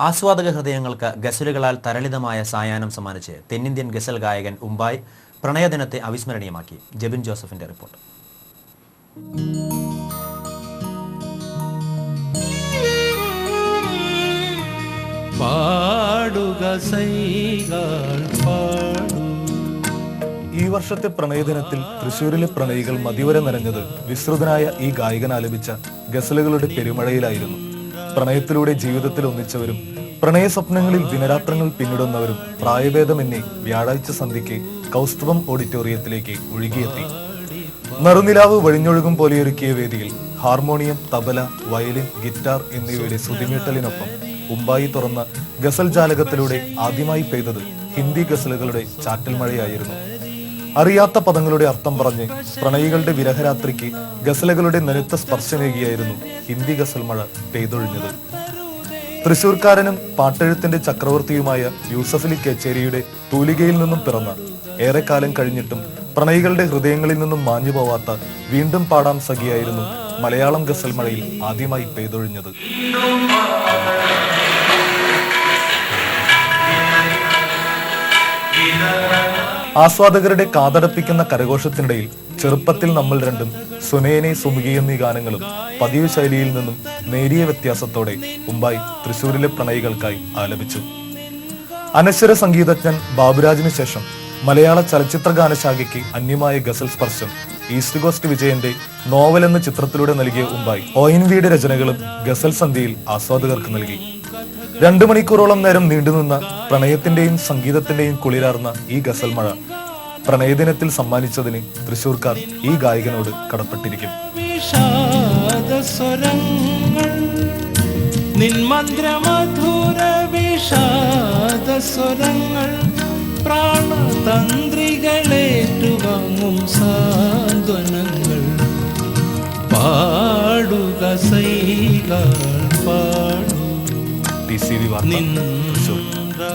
ആസ്വാദക ഹൃദയങ്ങൾക്ക് ഗസലുകളാൽ തരളിതമായ സായാഹ്നം സമ്മാനിച്ച് തെന്നിന്ത്യൻ ഗസൽ ഗായകൻ ഉമ്പായ് പ്രണയദിനത്തെ അവിസ്മരണീയമാക്കി. ജെബിൻ ജോസഫിന്റെ റിപ്പോർട്ട്. പാടുക ഈ വർഷത്തെ പ്രണയദിനത്തിൽ തൃശൂരിലെ പ്രണയികൾ മതിവരെ നിറഞ്ഞത് വിസ്തൃതനായ ഈ ഗായകൻ ആലപിച്ച ഗസലുകളുടെ പെരുമഴയിലായിരുന്നു. പ്രണയത്തിലൂടെ ജീവിതത്തിൽ ഒന്നിച്ചവരും പ്രണയ സ്വപ്നങ്ങളിൽ ദിനരാത്രങ്ങൾ പിന്നിടുന്നവരും പ്രായഭേദമെന്നേ വ്യാഴാഴ്ച സന്ധ്യയ്ക്ക് കൗസ്തുഭം ഓഡിറ്റോറിയത്തിലേക്ക് ഒഴുകിയെത്തി. നറുനിലാവ് വഴിഞ്ഞൊഴുകും പോലെയൊരുക്കിയ വേദിയിൽ ഹാർമോണിയം തബല വയലിൻ ഗിറ്റാർ എന്നിവയുടെ ശ്രുതിമീട്ടലിനൊപ്പം ഉമ്പായി തുറന്ന ഗസൽ ജാലകത്തിലൂടെ ആദ്യമായി പെയ്തത് ഹിന്ദി ഗസലുകളുടെ ചാറ്റൽ മഴയായിരുന്നു അറിയാത്ത പദങ്ങളുടെ അർത്ഥം പറഞ്ഞ് പ്രണയികളുടെ വിരഹരാത്രിക്ക് ഗസലുകളുടെ നനുത്ത സ്പർശമേകിയായിരുന്നു ഹിന്ദി ഗസൽ മഴ പെയ്തൊഴിഞ്ഞത്. തൃശൂർക്കാരനും പാട്ടെഴുത്തിന്റെ ചക്രവർത്തിയുമായ യൂസഫലി കേച്ചേരിയുടെ തൂലികയിൽ നിന്നും പിറന്ന ഏറെക്കാലം കഴിഞ്ഞിട്ടും പ്രണയികളുടെ ഹൃദയങ്ങളിൽ നിന്നും മാഞ്ഞു പോവാത്ത വീണ്ടും പാടാം സഖിയായിരുന്നു മലയാളം ഗസൽ മഴയിൽ ആദ്യമായി പെയ്തൊഴിഞ്ഞത്. ആസ്വാദകരുടെ കാതടപ്പിക്കുന്ന കരഘോഷത്തിനിടയിൽ ചെറുപ്പത്തിൽ നമ്മൾ രണ്ടും സുനയനെ സുമുഖി എന്നീ ഗാനങ്ങളും പതിവ് ശൈലിയിൽ നിന്നും നേരിയ വ്യത്യാസത്തോടെ മുമ്പായി തൃശൂരിലെ പ്രണയികൾക്കായി ആലപിച്ചു. അനശ്വര സംഗീതജ്ഞൻ ബാബുരാജിന് ശേഷം മലയാള ചലച്ചിത്ര ഗാനശാഖയ്ക്ക് അന്യമായ ഗസൽ സ്പർശം ഈസ്റ്റ് കോസ്റ്റ് വിജയന്റെ നോവൽ എന്ന ചിത്രത്തിലൂടെ നൽകിയ ഉമ്പായി ഒയിൻവിയുടെ രചനകളും ഗസൽ സന്ധ്യയിൽ ആസ്വാദകർക്ക് നൽകി. രണ്ടു മണിക്കൂറോളം നേരം നീണ്ടുനിന്ന പ്രണയത്തിന്റെയും സംഗീതത്തിന്റെയും കുളിരാർന്ന ഈ ഗസൽ മഴ പ്രണയദിനത്തിൽ സമ്മാനിച്ചതിന് തൃശൂർക്കാർ ഈ ഗായകനോട് കടപ്പെട്ടിരിക്കും. പ്രാണതന്ത്രികളേറ്റുവാങ്ങും സാന്ത്വനങ്ങൾ ടി സി വി വാർത്ത.